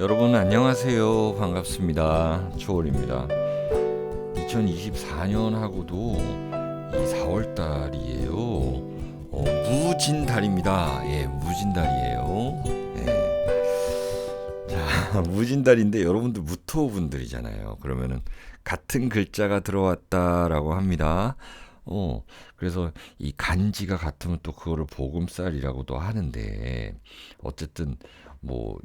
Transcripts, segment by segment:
여러분 안녕하세요. 반갑습니다. 초월입니다. 2024년하고도 이 4월 달이에요. 어, 무진 달입니다. 예, 무진 달이에요. 예. 자, 무진 달인데 여러분들 무토 분들이잖아요. 그러면은 같은 글자가 들어왔다라고 합니다. 어, 그래서 이 간지가 같으면 또 그거를 보금살이라고도 하는데 어쨌든 뭐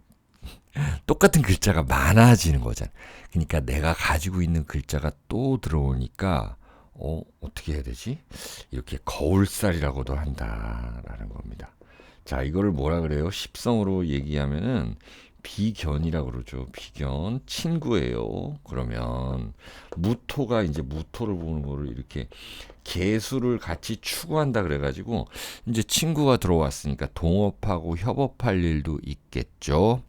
똑같은 글자가 많아지는 거잖아. 그러니까 내가 가지고 있는 글자가 또 들어오니까 어, 어떻게 해야 되지? 이렇게 거울살이라고도 한다라는 겁니다. 자, 이거를 뭐라 그래요? 십성으로 얘기하면은 비견이라고 그러죠. 비견 친구예요. 그러면 무토가 이제 무토를 보는 거를 이렇게 개수를 같이 추구한다 그래가지고 이제 친구가 들어왔으니까 동업하고 협업할 일도 있겠죠.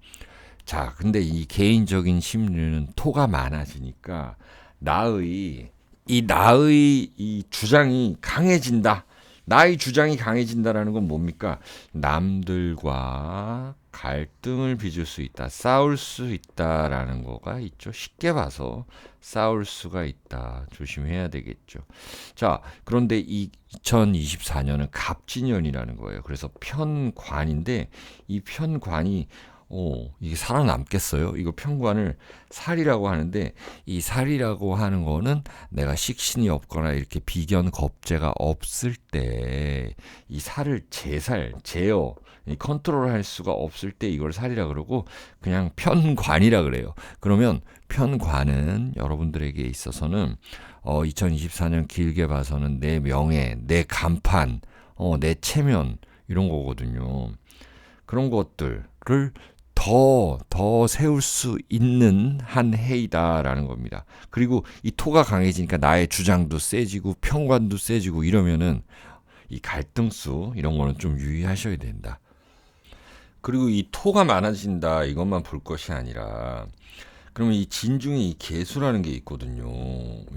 자, 근데 이 개인적인 심리는 토가 많아지니까 나의 이 나의 이 주장이 강해진다. 나의 주장이 강해진다라는 건 뭡니까? 남들과 갈등을 빚을 수 있다. 싸울 수 있다라는 거가 있죠. 쉽게 봐서 싸울 수가 있다. 조심해야 되겠죠. 자, 그런데 이 2024년은 갑진년이라는 거예요. 그래서 편관인데 이 편관이 오, 이게 살아남겠어요? 이거 편관을 살이라고 하는데 이 살이라고 하는 거는 내가 식신이 없거나 이렇게 비견 겁재가 없을 때 이 살을 제살, 제어, 컨트롤 할 수가 없을 때 이걸 살이라 그러고 그냥 편관이라 그래요. 그러면 편관은 여러분들에게 있어서는 어 2024년 길게 봐서는 내 명예, 내 간판, 어 내 체면 이런 거거든요. 그런 것들을 더, 더 세울 수 있는 한 해이다라는 겁니다. 그리고 이 토가 강해지니까 나의 주장도 세지고 평관도 세지고 이러면은 이 갈등수 이런 거는 좀 유의하셔야 된다. 그리고 이 토가 많아진다 이것만 볼 것이 아니라 그러면 이 진중에 이 개수라는 게 있거든요.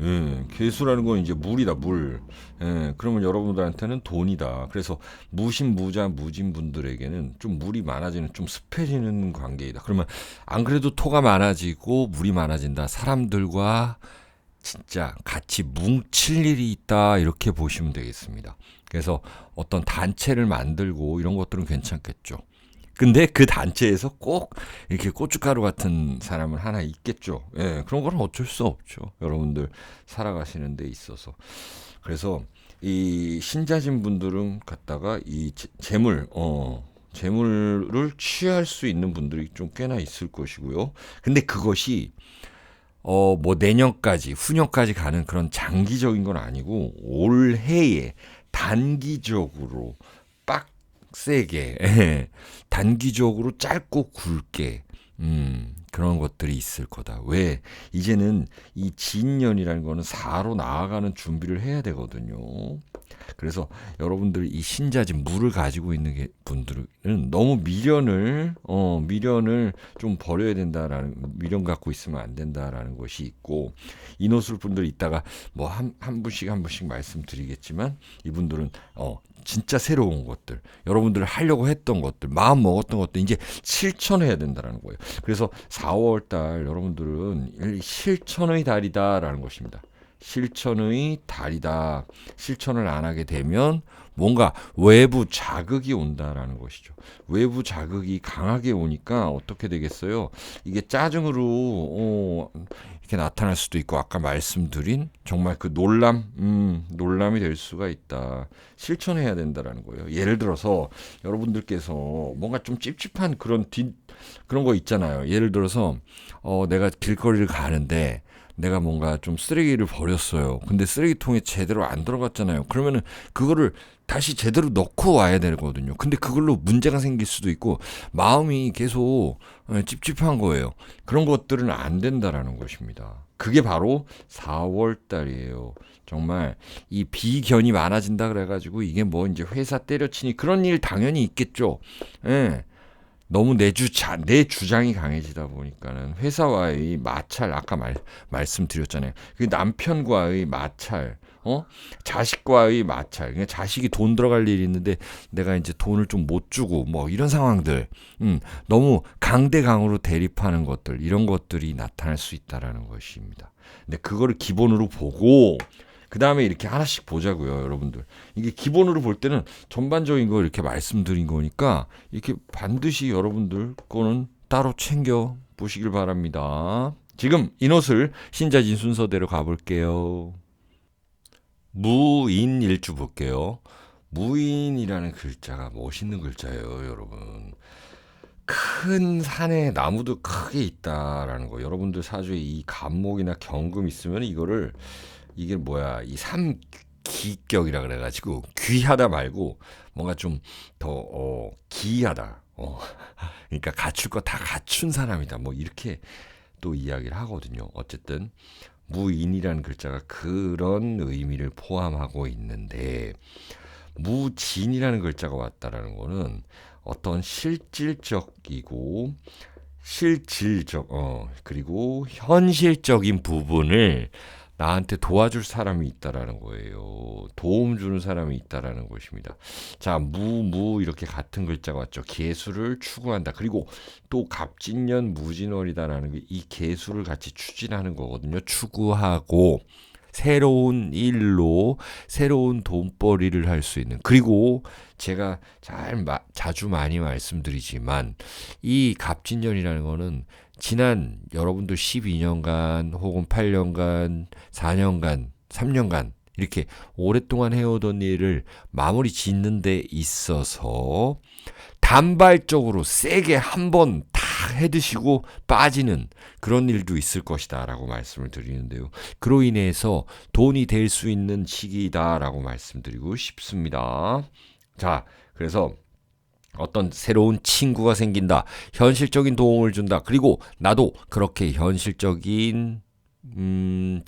예, 개수라는 건 이제 물이다, 물. 예, 그러면 여러분들한테는 돈이다. 그래서 무신, 무자, 무진 분들에게는 좀 물이 많아지는, 좀 습해지는 관계이다. 그러면 안 그래도 토가 많아지고 물이 많아진다. 사람들과 진짜 같이 뭉칠 일이 있다. 이렇게 보시면 되겠습니다. 그래서 어떤 단체를 만들고 이런 것들은 괜찮겠죠. 근데 그 단체에서 꼭 이렇게 고춧가루 같은 사람은 하나 있겠죠. 예, 그런 건 어쩔 수 없죠. 여러분들 살아가시는 데 있어서. 그래서 이 신자진 분들은 갖다가 이 재물, 어, 재물을 취할 수 있는 분들이 좀 꽤나 있을 것이고요. 근데 그것이 어, 뭐 내년까지, 후년까지 가는 그런 장기적인 건 아니고 올해에 단기적으로 빡 세게 예, 단기적으로 짧고 굵게 음, 그런 것들이 있을 거다. 왜? 이제는 이 진년이라는 거는 4로 나아가는 준비를 해야 되거든요. 그래서 여러분들 이 신자진 물을 가지고 있는 게 분들은 너무 미련을 어 미련을 좀 버려야 된다라는 미련 갖고 있으면 안 된다라는 것이 있고 이노술 분들 있다가 뭐 한 한 분씩 한 분씩 말씀드리겠지만 이분들은 어 진짜 새로운 것들, 여러분들 하려고 했던 것들, 마음 먹었던 것들 이제 실천해야 된다라는 거예요. 그래서 4월 달 여러분들은 실천의 달이다라는 것입니다. 실천의 달이다. 실천을 안 하게 되면 뭔가 외부 자극이 온다라는 것이죠. 외부 자극이 강하게 오니까 어떻게 되겠어요? 이게 짜증으로 어, 이렇게 나타날 수도 있고 아까 말씀드린 정말 그 놀람, 음, 놀람이 될 수가 있다. 실천해야 된다라는 거예요. 예를 들어서 여러분들께서 뭔가 좀 찝찝한 그런 뒷 그런 거 있잖아요. 예를 들어서 어, 내가 길거리를 가는데 내가 뭔가 좀 쓰레기를 버렸어요. 근데 쓰레기통에 제대로 안 들어갔잖아요. 그러면은 그거를 다시 제대로 넣고 와야 되거든요. 근데 그걸로 문제가 생길 수도 있고 마음이 계속 어, 찝찝한 거예요. 그런 것들은 안 된다라는 것입니다. 그게 바로 4월 달이에요. 정말 이 비견이 많아진다 그래가지고 이게 뭐 이제 회사 때려치니 그런 일 당연히 있겠죠. 예. 너무 내 주자 내 주장이 강해지다 보니까는 회사와의 마찰 아까 말 말씀드렸잖아요. 그 남편과의 마찰 어? 자식과의 마찰. 그러니까 자식이 돈 들어갈 일이 있는데 내가 이제 돈을 좀 못 주고 뭐 이런 상황들. 음, 너무 강대강으로 대립하는 것들. 이런 것들이 나타날 수 있다라는 것입니다. 근데 그거를 기본으로 보고 그 다음에 이렇게 하나씩 보자고요, 여러분들. 이게 기본으로 볼 때는 전반적인 거 이렇게 말씀드린 거니까 이렇게 반드시 여러분들 거는 따로 챙겨 보시길 바랍니다. 지금 인옷을 신자진 순서대로 가볼게요. 무인일주 볼게요. 무인이라는 글자가 멋있는 글자예요, 여러분. 큰 산에 나무도 크게 있다라는 거. 여러분들 사주에 이 간목이나 경금 있으면 이거를 이게 뭐야 이 삼기격이라 그래가지고 귀하다 말고 뭔가 좀 더 어, 기하다. 어. 그러니까 갖출 거 다 갖춘 사람이다. 뭐 이렇게 또 이야기를 하거든요. 어쨌든 무인이라는 글자가 그런 의미를 포함하고 있는데 무진이라는 글자가 왔다라는 거는 어떤 실질적이고 실질적 어 그리고 현실적인 부분을 나한테 도와줄 사람이 있다라는 거예요. 도움 주는 사람이 있다라는 것입니다. 자, 무, 무 이렇게 같은 글자가 왔죠. 개수를 추구한다. 그리고 또 갑진년 무진월이다라는 게 이 개수를 같이 추진하는 거거든요. 추구하고 새로운 일로 새로운 돈벌이를 할 수 있는 그리고 제가 잘 마, 자주 많이 말씀드리지만 이 갑진년이라는 거는 지난 여러분들 12년간 혹은 8년간 4년간 3년간 이렇게 오랫동안 해오던 일을 마무리 짓는 데 있어서 단발적으로 세게 한 번 다 해드시고 빠지는 그런 일도 있을 것이다 라고 말씀을 드리는데요. 그로 인해서 돈이 될 수 있는 시기다 라고 말씀드리고 싶습니다. 자, 그래서 어떤 새로운 친구가 생긴다. 현실적인 도움을 준다. 그리고 나도 그렇게 현실적인 음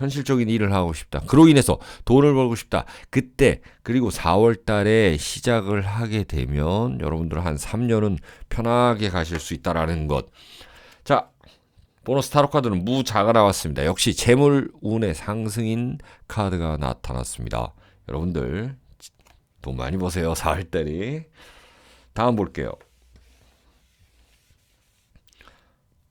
현실적인 일을 하고 싶다. 그로 인해서 돈을 벌고 싶다. 그때 그리고 4월 달에 시작을 하게 되면 여러분들 한 3년은 편하게 가실 수 있다라는 것. 자, 보너스 타로 카드는 무자가 나왔습니다. 역시 재물 운의 상승인 카드가 나타났습니다. 여러분들 돈 많이 버세요. 4월 달이. 다음 볼게요.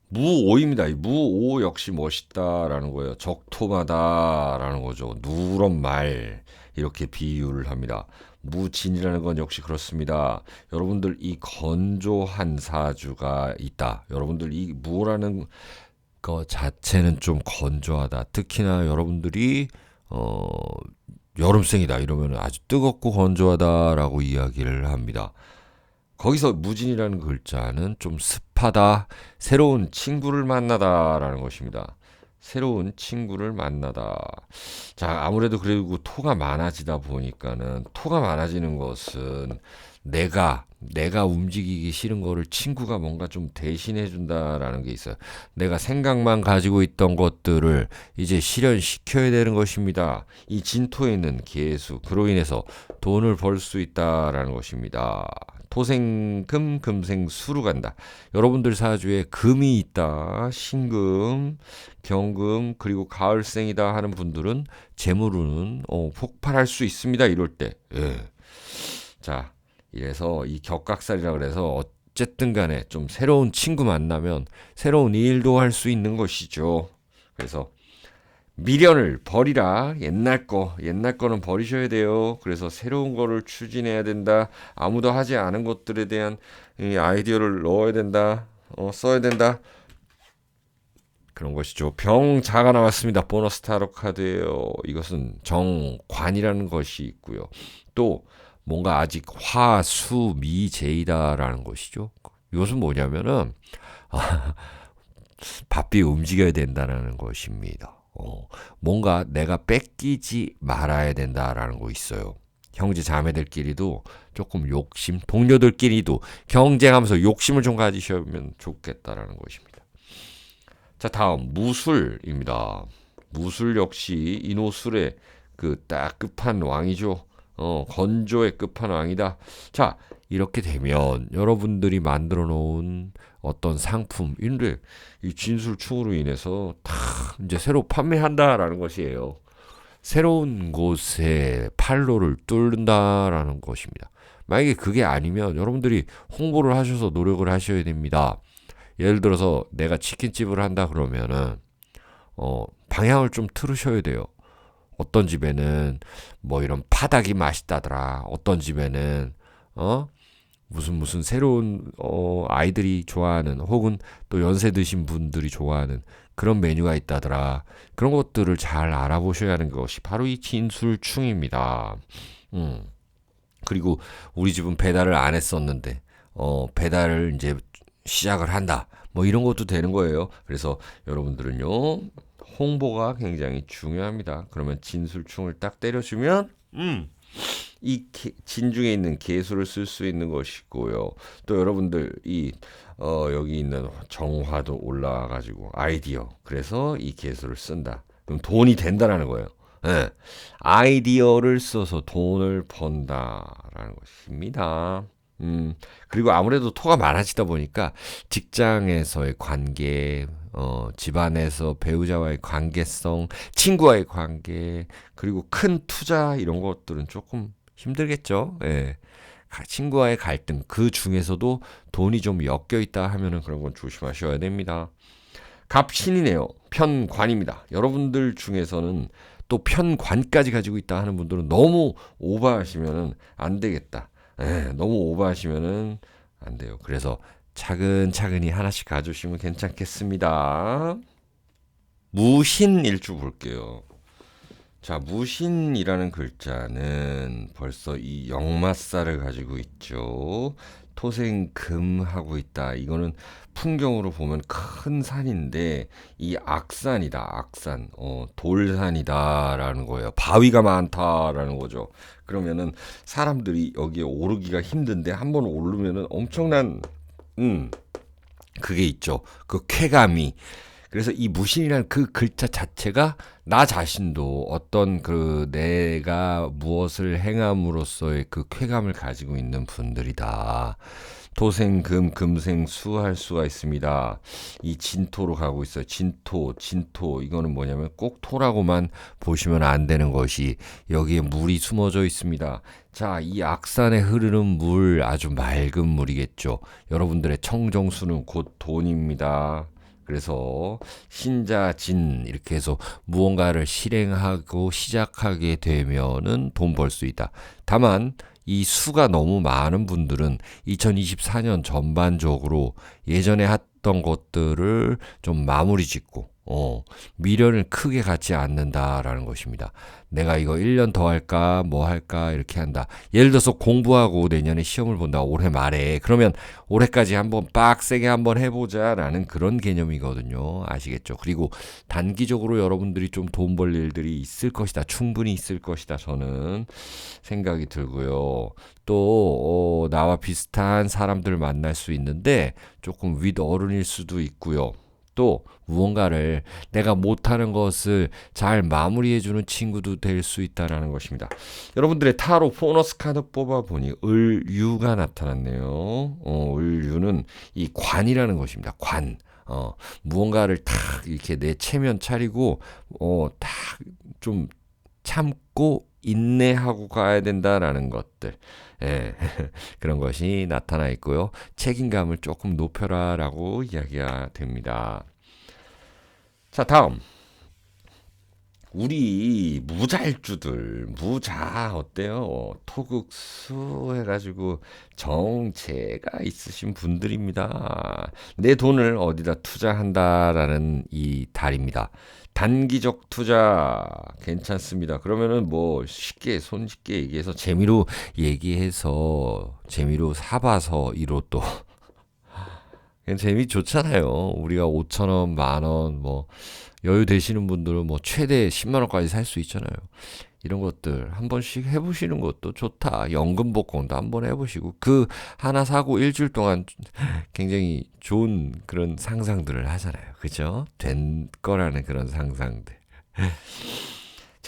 무오입니다. 무오 역시 멋있다라는 거예요. 적토마다라는 거죠. 누런 말 이렇게 비유를 합니다. 무진이라는 건 역시 그렇습니다. 여러분들 이 건조한 사주가 있다. 여러분들 이 무라는 거 자체는 좀 건조하다. 특히나 여러분들이 어 여름생이다 이러면 아주 뜨겁고 건조하다라고 이야기를 합니다. 거기서 무진이라는 글자는 좀 습하다, 새로운 친구를 만나다라는 것입니다. 새로운 친구를 만나다. 자, 아무래도 그리고 토가 많아지다 보니까는 토가 많아지는 것은 내가 내가 움직이기 싫은 거를 친구가 뭔가 좀 대신해 준다라는 게 있어요. 내가 생각만 가지고 있던 것들을 이제 실현시켜야 되는 것입니다. 이 진토에 있는 개수 그로 인해서 돈을 벌 수 있다라는 것입니다. 토생금 금생수로 간다. 여러분들 사주에 금이 있다. 신금, 경금 그리고 가을생이다 하는 분들은 재물은 어, 폭발할 수 있습니다. 이럴 때. 예. 자, 이래서 이 격각살이라 그래서 어쨌든 간에 좀 새로운 친구 만나면 새로운 일도 할 수 있는 것이죠. 그래서 미련을 버리라. 옛날 거, 옛날 거는 버리셔야 돼요. 그래서 새로운 거를 추진해야 된다. 아무도 하지 않은 것들에 대한 이 아이디어를 넣어야 된다. 어, 써야 된다. 그런 것이죠. 병자가 나왔습니다. 보너스 타로 카드예요. 이것은 정관이라는 것이 있고요. 또 뭔가 아직 화, 수, 미, 제이다라는 것이죠. 이것은 뭐냐면은 바삐 움직여야 된다는 것입니다. 어, 뭔가 내가 뺏기지 말아야 된다라는 거 있어요. 형제 자매들끼리도 조금 욕심, 동료들끼리도 경쟁하면서 욕심을 좀 가지시면 좋겠다라는 것입니다. 자, 다음 무술입니다. 무술 역시 이노술의 그딱 끝판 왕이죠. 어, 건조의 끝판왕이다. 자, 이렇게 되면 여러분들이 만들어 놓은 어떤 상품, 인데 이 진술충으로 인해서 다 이제 새로 판매한다라는 것이에요. 새로운 곳에 팔로를 뚫는다라는 것입니다. 만약에 그게 아니면 여러분들이 홍보를 하셔서 노력을 하셔야 됩니다. 예를 들어서 내가 치킨집을 한다 그러면은 어 방향을 좀 틀으셔야 돼요. 어떤 집에는 뭐 이런 파닭이 맛있다더라. 어떤 집에는 어 무슨 무슨 새로운 어 아이들이 좋아하는 혹은 또 연세 드신 분들이 좋아하는 그런 메뉴가 있다더라. 그런 것들을 잘 알아보셔야 하는 것이 바로 이 진술충입니다. 음. 그리고 우리 집은 배달을 안 했었는데 어 배달을 이제 시작을 한다. 뭐 이런 것도 되는 거예요. 그래서 여러분들은요. 홍보가 굉장히 중요합니다. 그러면 진술충을 딱 때려주면 음. 이 개, 진중에 있는 개수를 쓸 수 있는 것이고요. 또 여러분들 이 어, 여기 있는 정화도 올라가지고 아이디어. 그래서 이 개수를 쓴다. 그럼 돈이 된다라는 거예요. 네. 아이디어를 써서 돈을 번다라는 것입니다. 음, 그리고 아무래도 토가 많아지다 보니까 직장에서의 관계, 어, 집안에서 배우자와의 관계성, 친구와의 관계, 그리고 큰 투자 이런 것들은 조금 힘들겠죠. 예. 친구와의 갈등 그 중에서도 돈이 좀 엮여 있다 하면은 그런 건 조심하셔야 됩니다. 갑신이네요. 편관입니다. 여러분들 중에서는 또 편관까지 가지고 있다 하는 분들은 너무 오버하시면은 안 되겠다. 예, 너무 오버하시면은 안 돼요. 그래서 차근차근히 하나씩 가주시면 괜찮겠습니다. 무신일주 볼게요. 자, 무신이라는 글자는 벌써 이 역마살을 가지고 있죠. 토생금하고 있다. 이거는 풍경으로 보면 큰 산인데 이 악산이다. 악산. 어, 돌산이다라는 거예요. 바위가 많다라는 거죠. 그러면은 사람들이 여기에 오르기가 힘든데 한번 오르면은 엄청난 음 그게 있죠. 그 쾌감이 그래서 이 무신이라는 그 글자 자체가 나 자신도 어떤 그 내가 무엇을 행함으로써의 그 쾌감을 가지고 있는 분들이다. 토생금 금생수 할 수가 있습니다. 이 진토로 가고 있어요. 진토, 진토 이거는 뭐냐면 꼭 토라고만 보시면 안 되는 것이 여기에 물이 숨어져 있습니다. 자, 이 악산에 흐르는 물 아주 맑은 물이겠죠. 여러분들의 청정수는 곧 돈입니다. 그래서 신자진 이렇게 해서 무언가를 실행하고 시작하게 되면은 돈 벌 수 있다. 다만 이 수가 너무 많은 분들은 2024년 전반적으로 예전에 했던 것들을 좀 마무리 짓고 어, 미련을 크게 갖지 않는다라는 것입니다. 내가 이거 1년 더 할까, 뭐 할까, 이렇게 한다. 예를 들어서 공부하고 내년에 시험을 본다, 올해 말에. 그러면 올해까지 한번 빡세게 한번 해보자 라는 그런 개념이거든요. 아시겠죠? 그리고 단기적으로 여러분들이 좀 돈 벌 일들이 있을 것이다. 충분히 있을 것이다. 저는 생각이 들고요. 또, 어, 나와 비슷한 사람들을 만날 수 있는데 조금 윗 어른일 수도 있고요. 또 무언가를 내가 못하는 것을 잘 마무리해주는 친구도 될 수 있다라는 것입니다. 여러분들의 타로 보너스 카드 뽑아보니 을유가 나타났네요. 어, 을유는 이 관이라는 것입니다. 관. 어, 무언가를 탁 이렇게 내 체면 차리고, 어, 탁좀 참고 인내하고 가야 된다라는 것들. 예, 그런 것이 나타나 있고요. 책임감을 조금 높여라라고 이야기가 됩니다. 자, 다음. 우리 무잘주들 무자 어때요? 토극수 해가지고 정체가 있으신 분들입니다. 내 돈을 어디다 투자한다라는 이 달입니다. 단기적 투자 괜찮습니다. 그러면은 뭐 쉽게 손쉽게 얘기해서 재미로 얘기해서 재미로 사봐서 이로 또 재미 좋잖아요. 우리가 5천 원, 만 원, 뭐 여유 되시는 분들은 뭐 최대 10만 원까지 살 수 있잖아요. 이런 것들 한 번씩 해보시는 것도 좋다. 연금 복권도 한번 해보시고 그 하나 사고 일주일 동안 굉장히 좋은 그런 상상들을 하잖아요. 그죠? 된 거라는 그런 상상들.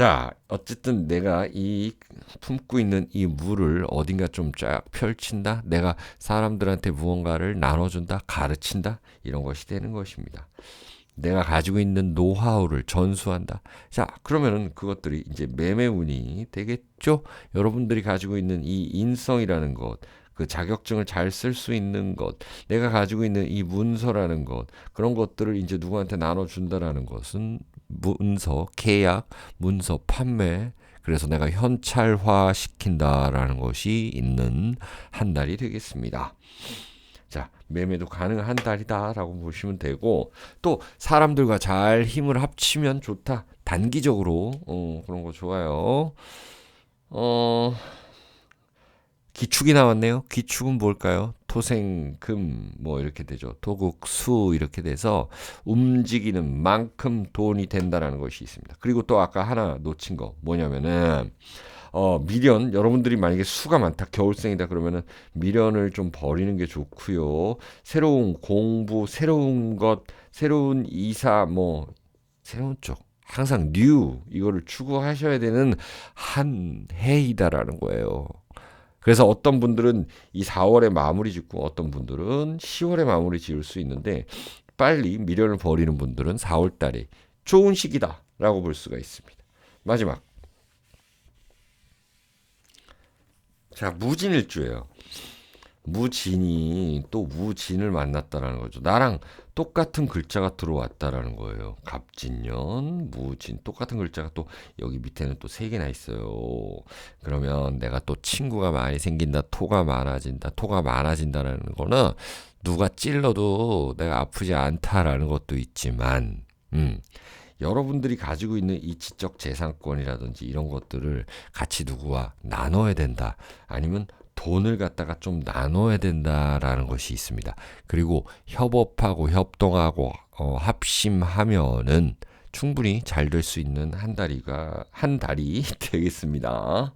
자, 어쨌든 내가 이 품고 있는 이 물을 어딘가 좀 쫙 펼친다. 내가 사람들한테 무언가를 나눠준다. 가르친다. 이런 것이 되는 것입니다. 내가 가지고 있는 노하우를 전수한다. 자, 그러면은 그것들이 이제 매매운이 되겠죠? 여러분들이 가지고 있는 이 인성이라는 것, 그 자격증을 잘 쓸 수 있는 것, 내가 가지고 있는 이 문서라는 것, 그런 것들을 이제 누구한테 나눠준다라는 것은 문서, 계약, 문서, 판매, 그래서 내가 현찰화 시킨다라는 것이 있는 한 달이 되겠습니다. 자, 매매도 가능한 달이다라고 보시면 되고 또 사람들과 잘 힘을 합치면 좋다. 단기적으로 어, 그런 거 좋아요. 어 기축이 나왔네요. 기축은 뭘까요? 토생, 금, 뭐 이렇게 되죠. 토국, 수 이렇게 돼서 움직이는 만큼 돈이 된다라는 것이 있습니다. 그리고 또 아까 하나 놓친 거 뭐냐면은 어, 미련 여러분들이 만약에 수가 많다 겨울생이다 그러면은 미련을 좀 버리는 게 좋고요. 새로운 공부, 새로운 것, 새로운 이사 뭐 새로운 쪽 항상 뉴 이거를 추구하셔야 되는 한 해이다라는 거예요. 그래서 어떤 분들은 이 4월에 마무리 짓고 어떤 분들은 10월에 마무리 지을 수 있는데 빨리 미련을 버리는 분들은 4월 달에 좋은 시기다라고 볼 수가 있습니다. 마지막. 자, 무진일주예요. 무진이 또 무진을 만났다라는 거죠. 나랑 똑같은 글자가 들어왔다라는 거예요. 갑진년, 무진 똑같은 글자가 또 여기 밑에는 또 세 개나 있어요. 그러면 내가 또 친구가 많이 생긴다, 토가 많아진다, 토가 많아진다라는 거는 누가 찔러도 내가 아프지 않다라는 것도 있지만, 음. 여러분들이 가지고 있는 이 지적 재산권이라든지 이런 것들을 같이 누구와 나눠야 된다. 아니면 돈을 갖다가 좀 나눠야 된다라는 것이 있습니다. 그리고 협업하고 협동하고 어, 합심하면은 충분히 잘 될 수 있는 한 달이가 한 달이 되겠습니다.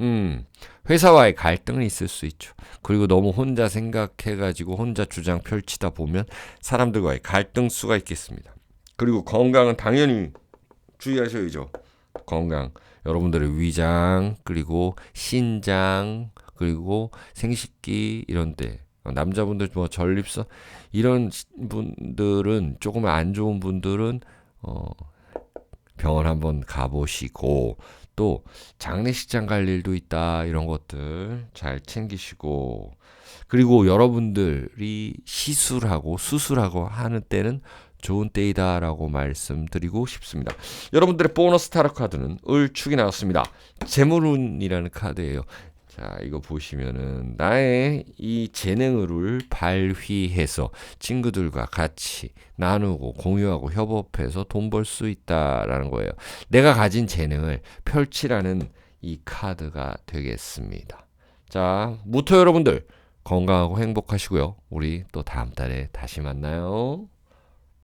음, 회사와의 갈등이 있을 수 있죠. 그리고 너무 혼자 생각해가지고 혼자 주장 펼치다 보면 사람들과의 갈등 수가 있겠습니다. 그리고 건강은 당연히 주의하셔야죠. 건강. 여러분들의 위장, 그리고 신장, 그리고 생식기 이런데 남자분들 뭐 전립선 이런 분들은 조금 안 좋은 분들은 어 병원 한번 가보시고 또 장례식장 갈 일도 있다 이런 것들 잘 챙기시고 그리고 여러분들이 시술하고 수술하고 하는 때는 좋은 때이다라고 말씀드리고 싶습니다. 여러분들의 보너스 타로 카드는 을축이 나왔습니다. 재물운이라는 카드예요. 자, 이거 보시면은 나의 이 재능을 발휘해서 친구들과 같이 나누고 공유하고 협업해서 돈 벌 수 있다라는 거예요. 내가 가진 재능을 펼치라는 이 카드가 되겠습니다. 자, 무토 여러분들 건강하고 행복하시고요. 우리 또 다음 달에 다시 만나요.